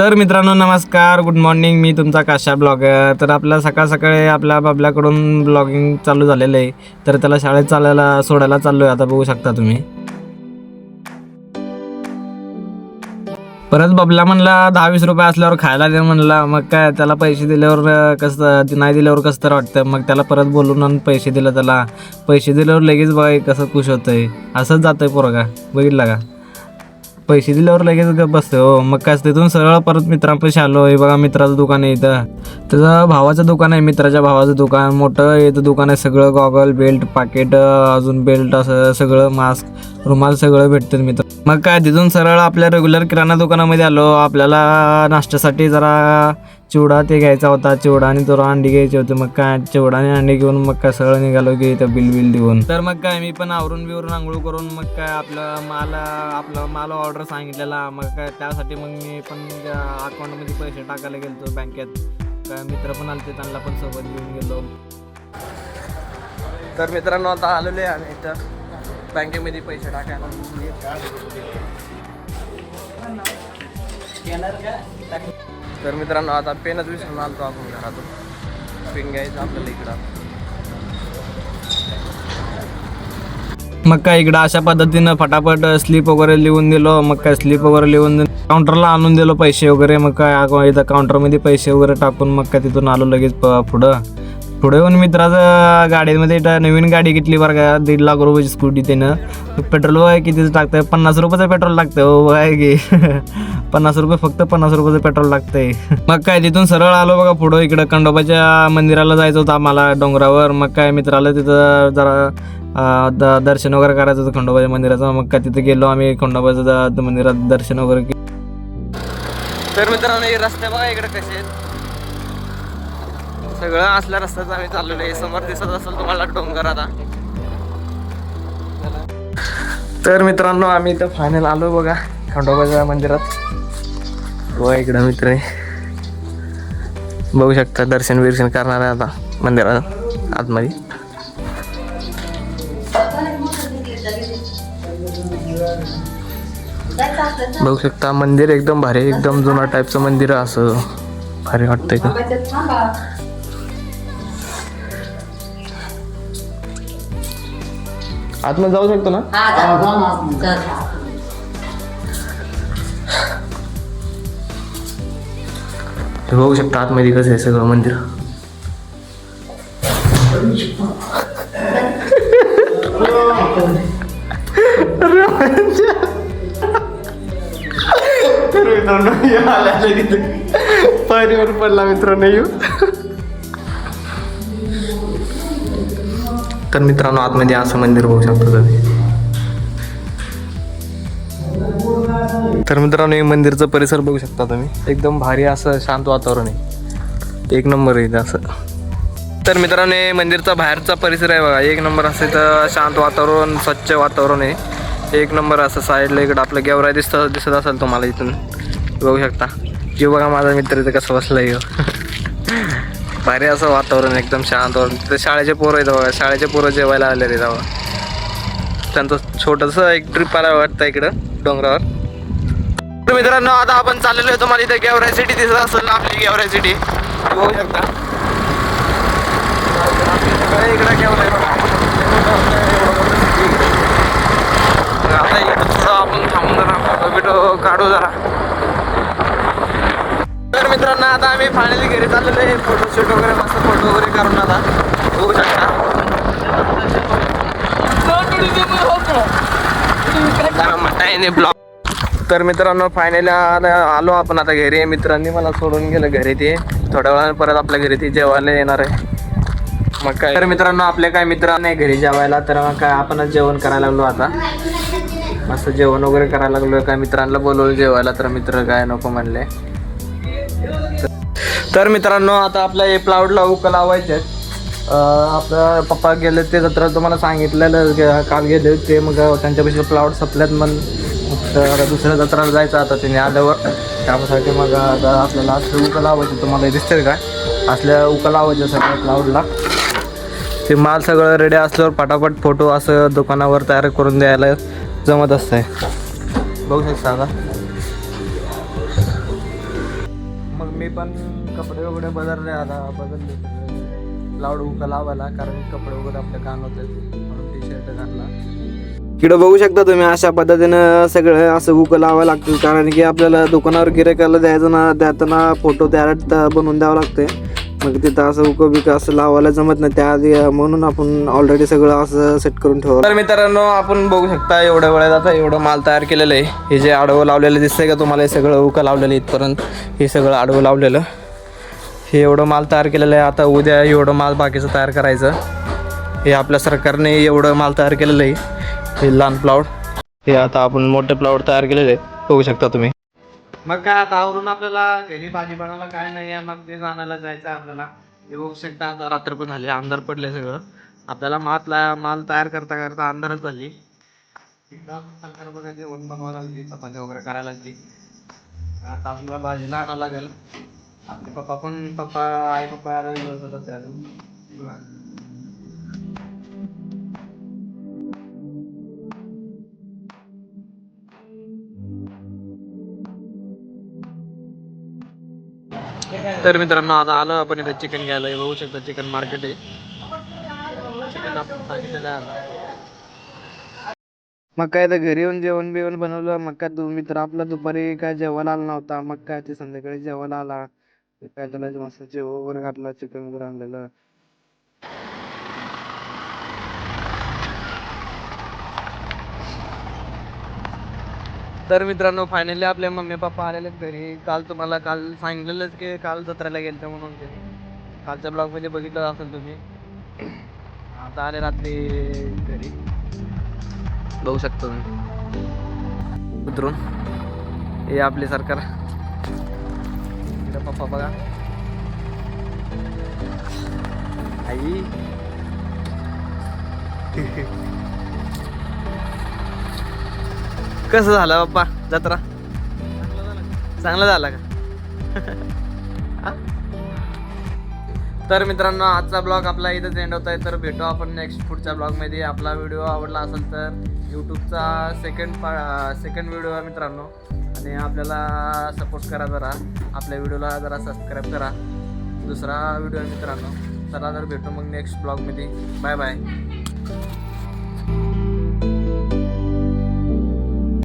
तर मित्रांनो नमस्कार. गुड मॉर्निंग मी तुमचा काशा ब्लॉगर तर आपल्या सकाळ सकाळी आपल्या बाबल्याकडून ब्लॉगिंग चालू झालेलं आहे. तर त्याला शाळेत चालायला सोडायला चाललो आहे आता बघू शकता तुम्ही. परत बबला म्हणला दहा वीस रुपये असल्यावर खायला दे म्हणला. मग काय त्याला पैसे दिल्यावर कसं नाही दिल्यावर कसं तर वाटतं. मग त्याला परत बोलून आणून पैसे दिलं त्याला. पैसे दिल्यावर लगेच बघा कसं खुश होतंय. असंच जातंय पोरगा. बघितला का? पैसे दिल्यावर लगेच गप बसते. हो मग काय तिथून सरळ परत मित्रांपाशी आलो. हे बघा मित्राचं दुकान आहे इथं. त्याचं भावाचं दुकान आहे मित्राच्या भावाचं दुकान. मोठं इथं दुकान आहे सगळं गॉगल बेल्ट पाकिट अजून बेल्ट असं सगळं मास्क रुमाल सगळं भेटतं मित्र. मग काय तिथून सरळ आपल्या रेग्युलर किराणा दुकानामध्ये आलो. आपल्याला नाश्त्यासाठी जरा चिवडा ते घ्यायचा होता. चिवडा आणि तो अंडी घ्यायची होती. मग काय? चिवडा आणि अंडी घेऊन मग काय सगळं निघालो की इथं बिल बिल देऊन. तर मग काय? मी पण आवरून बिवरून आंघोळ करून मग काय आपलं माल आपलं माल ऑर्डर सांगितलेला. मग काय? त्यासाठी मग मी पण अकाउंटमध्ये पैसे टाकायला गेलो बँकेत. काय? मित्र पण आलते. त्यांना पण सोबत घेऊन गेलो. तर मित्रांनो आता आलेलो आहे आम्ही इथं. बँकेमध्ये पैसे टाकायला. तर मित्रांनो आता पेनच विसरून आलतो आपण घरातून. पेन घ्यायचं आपल्याला इकडं. मग काय इकडं अशा पद्धतीनं फटाफट स्लिप वगैरे लिहून दिलो मग काय स्लिप वगैरे लिहून काउंटरला आणून दिलो पैसे वगैरे मग काय इथं काउंटरमध्ये पैसे वगैरे टाकून मग काय तिथून आलो लगेच पुढं. पुढे येऊन मित्राचं गाडीमध्ये नवीन गाडी घेतली बरं का दीड लाख रुपयाची स्कूटी त्यानं. पेट्रोल वय टाकतं टाकतंय? पन्नास रुपयाचं पेट्रोल लागतं हो आहे की. पन्नास रुपये फक्त पन्नास रुपयाचं पेट्रोल लागतंय मग काय तिथून सरळ आलो बघा पुढं इकडं खंडोबाच्या मंदिराला जायचं होतं आम्हाला डोंगरावर. मग काय मित्राला तिथं जरा द दर्शन वगैरे करायचं होतं खंडोबाच्या मंदिराचं. मग काय तिथे गेलो आम्ही खंडोबाच्या मंदिरात दर्शन वगैरे तर मित्रांनो रस्ते बघा इकडे कसे आहेत. सगळं असल्या रस्त्याचं आम्ही चाललेलो आहे. समोर दिसत असेल तुम्हाला डोंगर आता. तर मित्रांनो आम्ही इथं फायनल आलो बघा खंडोबाच्या मंदिरात. व इकडं मित्र आहे. बघू शकता दर्शन बिर्शन करणार आहे आता मंदिरात आतमध्ये. बघू शकता मंदिर एकदम भारी एकदम जुना टाईपचं मंदिर असं. भारी वाटतंय का? आतमध्ये जाऊ शकतो ना? हे बघू शकता आतमध्ये कसं आहे सगळं मंदिर. तर मित्रांनो पायरीवर पडला मित्रांनो येऊ. तर मित्रांनो आतमध्ये असं मंदिर बघू शकतो तुम्ही. तर मित्रांनो हे मंदिरचं परिसर बघू शकता तुम्ही. एकदम भारी असं शांत वातावरण आहे. एक नंबर आहे असं. तर मित्रांनो हे मंदिरचा बाहेरचा परिसर आहे बघा. एक नंबर असं इथं शांत वातावरण स्वच्छ वातावरण आहे. एक नंबर असं साईडला इकडं आपलं गेवराय दिसत दिसत असेल तुम्हाला इथून. बघू शकता. की बघा माझा मित्र इथं कसं बसला आहे भारी असं वातावरण एकदम शांत वातावरण. शाळेचे पोरं येतं बघा शाळेचे पोरं जेवायला आले रे जावा त्यांचं छोटंसं एक ट्रिप आला वाटतं इकडं डोंगरावर. मित्रांनो आता आपण चाललेलो आहे तुम्हाला इथे गेवराय सिटी दिसत असेल ना आपली गेवराय सिटी बघू शकता. इकडे गेवराय आता इकडं आपण थांबून जरा फोटो बिटो काढू जरा. मित्रांनो आता आम्ही फायनली घरी चाललेलो आहे. फोटोशूट वगैरे मस्त फोटो वगैरे करून आता बघू शकता. ब्लॉक तर मित्रांनो फायनली आलो आपण आता घरी. मित्रांनी मला सोडून गेलं घरी ते. थोड्या वेळाने परत आपल्या घरी ते जेवायला येणार आहे. मग काय? तर मित्रांनो आपल्या काय मित्र नाही घरी जेवायला तर मग काय आपणच जेवण करायला लागलो आता. मस्त जेवण वगैरे करायला लागलो काय मित्रांना बोलवलं जेवायला तर मित्र काय नको म्हणले. तर मित्रांनो आता आपल्या हे प्लाउडला उक लावायचे आहेत. आपलं पप्पा गेले ते जत्रा तुम्हाला सांगितलेलं काल गेले ते मग त्यांच्यापेक्षा प्लाउड सपल्यात मग तर दुसऱ्या जत्राला जायचं आता त्याने आल्यावर. त्यासाठी मग आता आपल्याला असले उकं लावायचं तुम्हाला दिसते काय असल्या उकं लावायचे सगळ्या प्लाउडला ते माल सगळं रेडी असल्यावर फटाफट फोटो असं दुकानावर तयार करून द्यायला जमत असतंय. बघू शकता आता. मग मी पण कपडे वगैरे बदलले आता बदलले लावड उका लावायला कारण कपडे वगैरे आपले कान होते म्हणून टी शर्ट घातला. इकडं बघू शकता तुम्ही अशा पद्धतीनं सगळं असं उकं लावावं लागतं कारण की आपल्याला दुकानावर गिरायकाला द्यायचं ना त्यातना फोटो त्याला बनवून द्यावं लागते मग तिथं असं उकं बिकं असं लावायला जमत नाही त्याआधी म्हणून आपण ऑलरेडी सगळं असं सेट करून ठेवलं. तर मित्रांनो आपण बघू शकता एवढ्या वेळात आता एवढं माल तयार केलेलं आहे. हे जे आडवं लावलेलं दिसतंय का तुम्हाला हे सगळं उकं लावलेलं इथपर्यंत. हे सगळं आडवं लावलेलं. हे एवढं माल तयार केलेलं आहे. आता उद्या एवढं माल बाकीचं तयार करायचं. हे आपल्या सरकारने एवढं माल तयार केलेलं आहे. हे लहान प्लाउड हे आता आपण मोठे प्लाउड तयार केलेले बघू शकता तुम्ही. मग काय आता आवरून आपल्याला घरी भाजी बनवायला काय नाही आहे. मग ते आणायला जायचं आपल्याला. हे बघू शकता आता रात्र पण झाली. अंधार पडले सगळं. आपल्याला माल माल तयार करता करता अंधारच झाली. बनवायला लागली चपाती वगैरे करायला लागली. आता आपल्याला भाजीला आणावं लागेल. आपले पप्पा पण पप्पा आई पप्पा होतो त्या अजून. तर मित्रांनो आता आलो आपण इथे चिकन घ्यायला. हे बघू शकता चिकन मार्केट आहे. चिकन आपण सांगितलेलं आहे. मग काय तर घरी येऊन जेवण बिवण बनवलं. मग काय तू मित्र आपला दुपारी काय जेवायला आला नव्हता. मग काय ते संध्याकाळी जेवायला आला. ते मस्त जेव वगैरे घातला चिकन वगैरे आणलेलं. तर मित्रांनो फायनली आपले मम्मी पप्पा आलेले घरी. काल तुम्हाला काल सांगितलेलंच की काल जत्रेला गेलते म्हणून ते. कालच्या ब्लॉगमध्ये बघितलं असेल तुम्ही. आता आले रात्री घरी. बघू शकतो तुम्ही. उतरून हे आपले सरकार. इकडे पप्पा बघा आई कसं झालं पप्पा? जत्रा? चांगलं झालं का? तर मित्रांनो आजचा ब्लॉग आपला इथंच एंड होत आहे तर भेटू आपण नेक्स्ट पुढच्या ब्लॉगमध्ये. आपला व्हिडिओ आवडला असेल तर यूट्यूबचा सेकंड पा सेकंड व्हिडिओ आहे मित्रांनो. आणि आपल्याला सपोर्ट करा जरा. आपल्या व्हिडिओला जरा सबस्क्राईब करा. दुसरा व्हिडिओ मित्रांनो. चला जर भेटू मग नेक्स्ट ब्लॉगमध्ये बाय बाय